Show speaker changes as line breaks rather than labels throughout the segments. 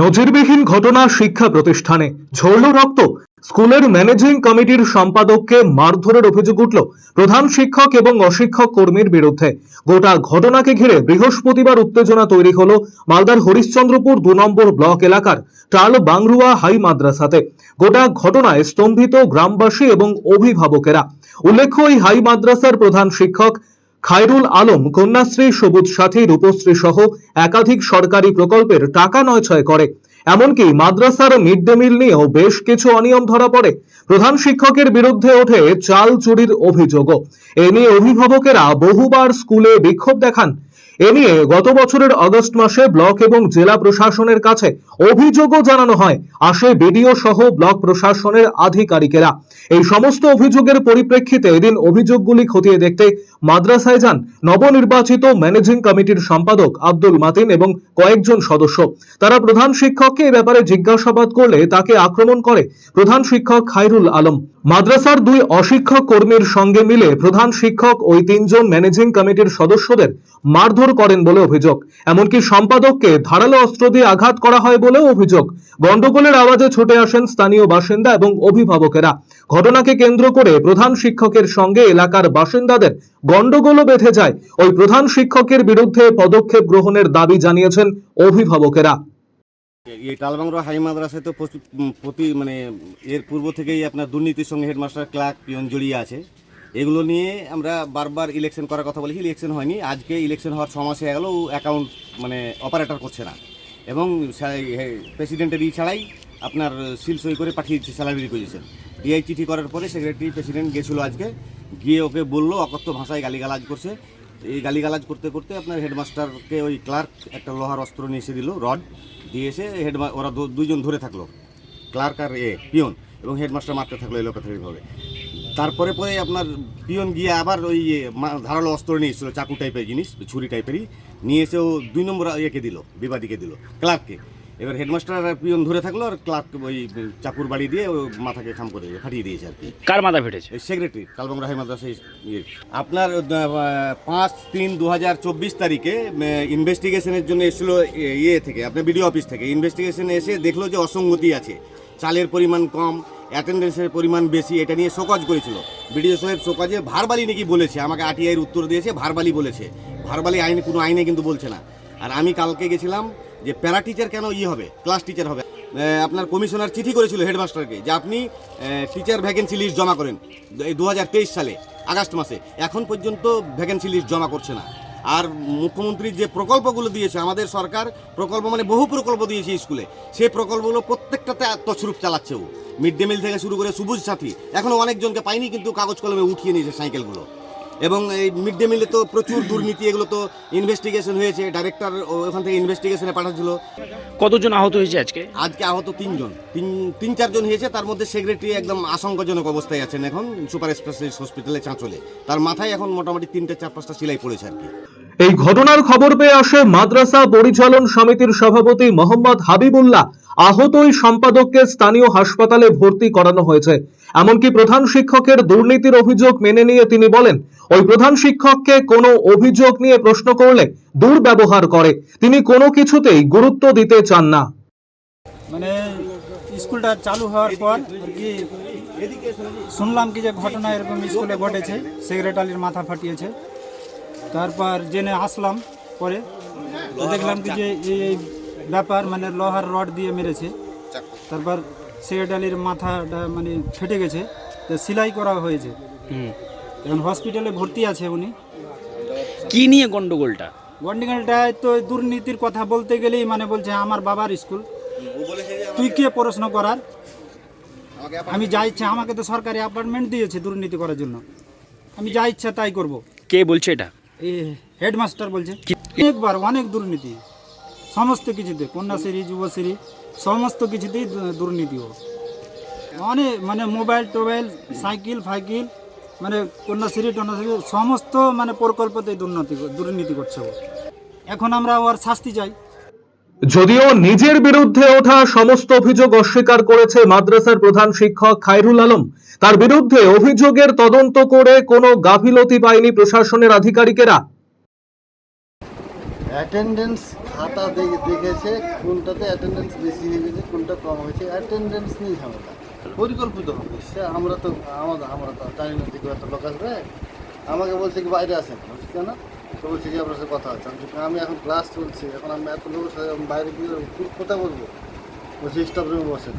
নজিরবিহীন ঘটনা শিক্ষা প্রতিষ্ঠানে ঝরল রক্ত। স্কুলের ম্যানেজিং কমিটির সম্পাদককে মারধরের অভিযোগ উঠল প্রধান শিক্ষক এবং অশিক্ষক কর্মীর বিরুদ্ধে। গোটা ঘটনাকে ঘিরে বৃহস্পতিবার উত্তেজনা তৈরি হল মালদার হরিশ্চন্দ্রপুর দু নম্বর ব্লক এলাকার টাল বাংরুয়া হাই মাদ্রাসাতে। গোটা ঘটনায় স্তম্ভিত গ্রামবাসী এবং অভিভাবকেরা। উল্লেখ্য, এই হাই মাদ্রাসার প্রধান শিক্ষক খায়রুল আলম কন্যাশ্রী, সবুজ সাথী, রূপশ্রী সহ একাধিক সরকারি প্রকল্পের টাকা নয়ছয় করে। এমনকি মাদ্রাসার মিড ডে মিল নিয়েও বেশ কিছু অনিয়ম ধরা পড়ে। প্রধান শিক্ষকের বিরুদ্ধে ওঠে চাল চুরির অভিযোগও। এ নিয়ে অভিভাবকেরা বহুবার স্কুলে বিক্ষোভ দেখান। এ নিয়ে গত বছরের আগস্ট মাসে ব্লক এবং জেলা প্রশাসনের কাছে অভিযোগও জানানো হয়। আসে বিডিও সহ ব্লক প্রশাসনের আধিকারিকেরা। এই সমস্ত অভিযোগের পরিপ্রেক্ষিতে এদিন অভিযোগগুলি খতিয়ে দেখতে মাদ্রাসায় যান নবনির্বাচিত ম্যানেজিং কমিটির সম্পাদক আব্দুল মাতিন এবং কয়েকজন সদস্য। তারা প্রধান শিক্ষককে এ ব্যাপারে জিজ্ঞাসাবাদ করলে তাকে আক্রমণ করে প্রধান শিক্ষক খায়রুল আলম। মাদ্রাসার দুই অশিক্ষক কর্মীর সঙ্গে মিলে প্রধান শিক্ষক ওই তিনজন ম্যানেজিং কমিটির সদস্যদের মারধর করেন বলে অভিযোগ। এমনকি সম্পাদককে ধারালো অস্ত্র দিয়ে আঘাত করা হয় বলেও অভিযোগ। গন্ডগোলের আওয়াজে ছুটে আসেন স্থানীয় বাসিন্দা এবং অভিভাবকেরা। ঘটনাকে কেন্দ্র করে প্রধান শিক্ষকের সঙ্গে এলাকার বাসিন্দাদের গন্ডগোলও বেঁধে যায়। ওই প্রধান শিক্ষকের বিরুদ্ধে পদক্ষেপ গ্রহণের দাবি জানিয়েছেন অভিভাবকেরা।
এই টালবাংরা হাই মাদ্রাসায় তো প্রতি মানে এর পূর্ব থেকেই আপনার দুর্নীতির সঙ্গে হেডমাস্টার ক্লার্ক, পিয়ন জড়িয়ে আছে। এগুলো নিয়ে আমরা বারবার ইলেকশন করার কথা বলেছি ইলেকশন হয়নি। আজকে ইলেকশন হওয়ার ছ মাসে গেল অ্যাকাউন্ট মানে অপারেটর করছে না। এবং প্রেসিডেন্টের ই ছাড়াই আপনার সিল সই করে পাঠিয়ে দিচ্ছে স্যালারি রিকুইজিশন ডিআই চিঠি করার পরে সেক্রেটারি প্রেসিডেন্ট গেছিল আজকে, গিয়ে ওকে বলল, অকথ্য ভাষায় গালিগালাজ করছে। এই গালিগালাজ করতে করতে আপনার হেডমাস্টারকে ওই ক্লার্ক একটা লোহার অস্ত্র নিয়ে এসে দিল রড দিয়ে এসে হেডমা, ওরা দুজন ধরে থাকল। ক্লার্ক আর এ, পিয়ন এবং হেডমাস্টার মারতে থাকল এলোপ্যাথিকভাবে তারপরে পরে আপনার পিয়ন গিয়ে আবার ওই ইয়ে ধারালো অস্ত্র নিয়ে এসেছিল চাকু টাইপের জিনিস ছুরি টাইপেরই নিয়ে এসে ও দুই নম্বর ইয়েকে দিল বিবাদীকে দিল ক্লার্ককে। এবার হেডমাস্টার আর পিয়ন ধরে থাকল আর ক্লার্ক ওই চাকুর বাড়ি দিয়ে ওই মাথাকে খাম করে ফাটিয়ে দিয়েছে আর কি।
কার মাথা ফেটেছে?
সেক্রেটারি কালবাংরা হাই মাদ্রাসা ইয়ে। আপনার পাঁচ তিন দু হাজার চব্বিশ তারিখে ইনভেস্টিগেশনের জন্য এসেছিল ইয়ে থেকে আপনার বিডিও অফিস থেকে। ইনভেস্টিগেশনে এসে দেখল যে অসঙ্গতি আছে চালের পরিমাণ কম অ্যাটেন্ডেন্সের পরিমাণ বেশি, এটা নিয়ে শোকজ করেছিল। বিডিও সাহেব শোকজে ভারবালি নাকি বলেছে, আমাকে আরটিআইয়ের উত্তর দিয়েছে, ভারবালি বলেছে। ভারবালি আইনে, কোনো আইনে কিন্তু বলছে না। আর আমি কালকে গেছিলাম যে প্যারা টিচার কেন ই হবে, ক্লাস টিচার হবে। আপনার কমিশনার চিঠি করেছিল হেডমাস্টারকে যে আপনি টিচার ভ্যাকেন্সি লিস্ট জমা করেন দু সালে, আগস্ট মাসে। এখন পর্যন্ত ভ্যাকেন্সি লিস্ট জমা করছে না। আর মুখ্যমন্ত্রী যে প্রকল্পগুলো দিয়েছে, আমাদের সরকার প্রকল্প মানে বহু প্রকল্প দিয়েছে স্কুলে। সেই প্রকল্পগুলো প্রত্যেকটাতে তছরূপ চালাচ্ছে ও। মিড ডে মিল থেকে শুরু করে সবুজ সাথী এখনও অনেকজনকে পাইনি কিন্তু কাগজ কলমে উঠিয়ে নিয়েছে সাইকেলগুলো। এবং এই মিড ডে মিলে তো প্রচুর দুর্নীতি এগুলো তো ইনভেস্টিগেশন হয়েছে ডাইরেক্টর ওখান থেকে ইনভেস্টিগেশনে পাঠাচ্ছিল।
কতজন আহত হয়েছে আজকে?
আজকে আহত তিনজন। তিন তিন চারজন হয়েছে তার মধ্যে সেক্রেটারি একদম আশঙ্কাজনক অবস্থায় আছেন এখন সুপার স্পেশালিস্ট হসপিটালে চাঁচলে। তার মাথায় এখন মোটামুটি তিনটে চার পাঁচটা সিলাই পড়েছে আর কি।
এই ঘটনার খবর পেয়ে আসে মাদ্রাসা পরিচালন সমিতির সভাপতি মোহাম্মদ হাবিবুল্লাহ। আহত ওই সম্পাদককে স্থানীয় হাসপাতালে ভর্তি করানো হয়েছে। এমনকি প্রধান শিক্ষকের দুর্নীতির অভিযোগ মেনে নিয়ে তিনি বলেন, ওই প্রধান শিক্ষককে কোনো অভিযোগ নিয়ে প্রশ্ন করলে দুর্ব্যবহার করে। তিনি কোনো কিছুতেই গুরুত্ব দিতে চান না।
মানে স্কুলটা চালু হওয়ার পর কি শুনলাম কি যে ঘটনা এরকম স্কুলে ঘটেছে। সেক্রেটারির মাথা ফাটিয়েছে। তারপর জেনে আসলাম পরে। তো দেখলাম কি যে এই ব্যাপার মানে লোহার রড দিয়ে মেরেছে। তারপর সেক্রেটারির মাথাটা মানে ফেটে গেছে। তো সেলাই করা হয়েছে। এখন হসপিটালে ভর্তি আছে উনি।
কি নিয়ে গন্ডগোলটা?
গন্ডিগালটায় তো দুর্নীতির কথা বলতে গেলেই মানে বলছে আমার বাবার স্কুল। তুই কে প্রশ্ন করার? আমি যা ইচ্ছা আমাকে তো সরকারি অ্যাপার্টমেন্ট দিয়েছে দুর্নীতি করার জন্য। আমি যা ইচ্ছা তাই করব।
কে বলছে এটা?
হেডমাস্টার বলছে, অনেকবার অনেক দুর্নীতি। সমস্ত কিছুতে, কন্যাশ্রী, যুবশ্রী, সমস্ত কিছুতেই দুর্নীতি ও। অনেক মানে মোবাইল, টোবাইল, সাইকেল, ফাইকেল মানে কন্যাশ্রী, টন্যাশ্রী, সমস্ত মানে প্রকল্পতেই দুর্নীতি দুর্নীতি করছে এখন আমরা ওর শাস্তি চাই।
যদিও নিজের বিরুদ্ধে ওঠা সমস্ত অভিযোগ অস্বীকার করেছে মাদ্রাসার প্রধান শিক্ষক খায়রুল আলম। তার বিরুদ্ধে অভিযোগের তদন্ত করে কোনো গাফিলতি পায়নি প্রশাসনের আধিকারিকেরা।
অ্যাটেন্ডেন্স খাতা দেখে দেখেছে, কোনটাতে অ্যাটেন্ডেন্স বেশি হয়ে গেছে, কোনটা কম হয়েছে অ্যাটেন্ডেন্স নিয়ে ঝামেলা। পরিকল্পিত হবে, সে আমরা তো আমাদের আমরা তো জানি না এত লোক আসবে, আমাকে বলছে কি বাইরে আসেন। কেন? আপনার সাথে কথা হচ্ছে। আমি আমি এখন ক্লাস চলছে এখন আমি এত লোকের সাথে বাইরে গিয়ে কোথায় বলব বলছি স্টাফ রুমে বসেন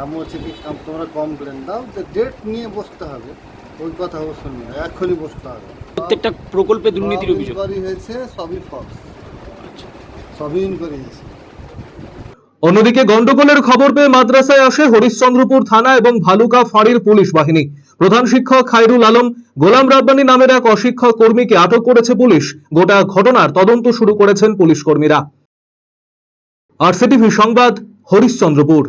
আমি বলছি কি তোমরা কমপ্লেন দাও যে ডেট নিয়ে বসতে হবে ওই কথা অবশ্যই নয় এখনই বসতে হবে।
প্রত্যেকটা প্রকল্পে দুর্নীতির অভিযোগ।
হয়েছে সবই ফলস সবই ইনকোয়ারি হয়েছে।
অন্যদিকে গন্ডগোলের খবর পেয়ে মাদ্রাসায় আসে হরিশ্চন্দ্রপুর থানা এবং ভালুকা ফাঁড়ির পুলিশ বাহিনী। প্রধান শিক্ষক খায়রুল আলম, গোলাম রাব্বানি নামের এক অশিক্ষক কর্মীকে আটক করেছে পুলিশ। গোটা ঘটনার তদন্ত শুরু করেছেন পুলিশ কর্মীরা। আরসিটিভি সংবাদ, হরিশ্চন্দ্রপুর।